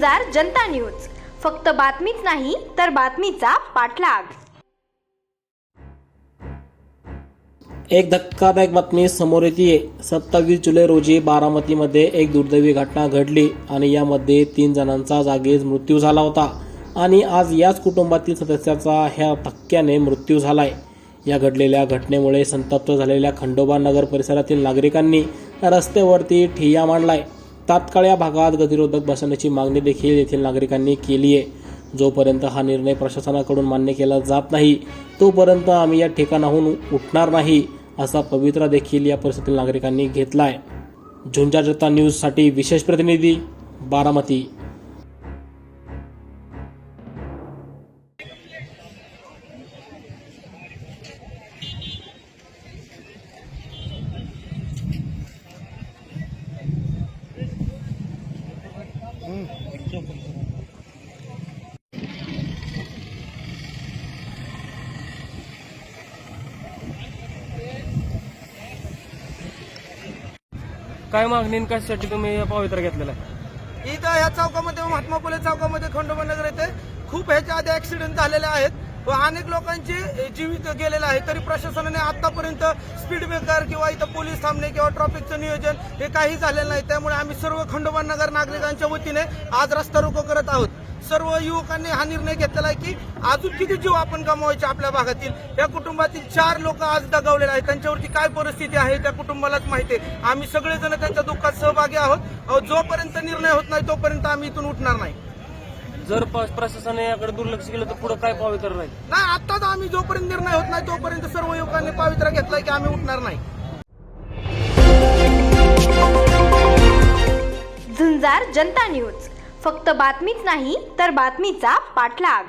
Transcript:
झुंजार Janata news. फक्त बातमीच नाही तर बातमीचा पाठलाग. एक धक्कादायक बातमी समोर येते. सत्तावीस जुलै रोजी बारामतीमध्ये एक दुर्दैवी घटना घडली आणि यामध्ये तीन जणांचा जागीच मृत्यू झाला होता. आणि आज याच कुटुंबातील सदस्याचा ह्या धक्क्याने मृत्यू झालाय. या घडलेल्या घटनेमुळे संतप्त झालेल्या खंडोबा नगर परिसरातील नागरिकांनी रस्त्यावरती ठिय्या मांडलाय. तात्काळ या भागात गतिरोधक बसवण्याची मागणी देखील येथील नागरिकांनी केली आहे जोपर्यंत हा निर्णय प्रशासनाकडून मान्य केला जात नाही तोपर्यंत आम्ही या ठिकाणाहून उठणार नाही असा पवित्रा देखील या परिसरातील नागरिकांनी घेतला आहे झुंजा जनता न्यूजसाठी विशेष प्रतिनिधी बारामती. काय मागणी आणि कशासाठी तुम्ही हे पवित्र घेतलेला आहे? इथं या चौकामध्ये महात्मा फुले चौकामध्ये खंडोबा नगर येथे खूप ह्याच्या आधी ऍक्सिडेंट झालेले आहेत. अनेक लोकांचे जीवित गेलेलं आहे. तरी प्रशासनाने आतापर्यंत स्पीड ब्रेकर किंवा इथं पोलीस थांबणे किंवा ट्रॅफिकचं नियोजन हे काही झालेलं नाही. त्यामुळे आम्ही सर्व खंडोबा नगर नागरिकांच्या वतीने आज रस्ता रोको करत आहोत. सर्व युवकांनी हा निर्णय घेतलेला आहे की अजून किती जीव आपण गमावायचे आपल्या भागातील? या कुटुंबातील चार लोक आज दगावलेले आहेत. त्यांच्यावरती काय परिस्थिती आहे त्या कुटुंबालाच माहिती आहे. आम्ही सगळेजण त्यांच्या दुःखात सहभागी आहोत. अहो, जोपर्यंत निर्णय होत नाही तोपर्यंत आम्ही इथून उठणार नाही. जर प- प्रशासनाने याकडे दुर्लक्ष केलं तर पुढे काय पवित्र राहील? नाही आताच आम्ही जोपर्यंत निर्णय होत नाही तोपर्यंत सर्व युवकांनी पावित्र्य घेतलाय की आम्ही उठणार नाही. झुंजार जनता न्यूज. फक्त बातमीच नाही तर बातमीचा पाठलाग.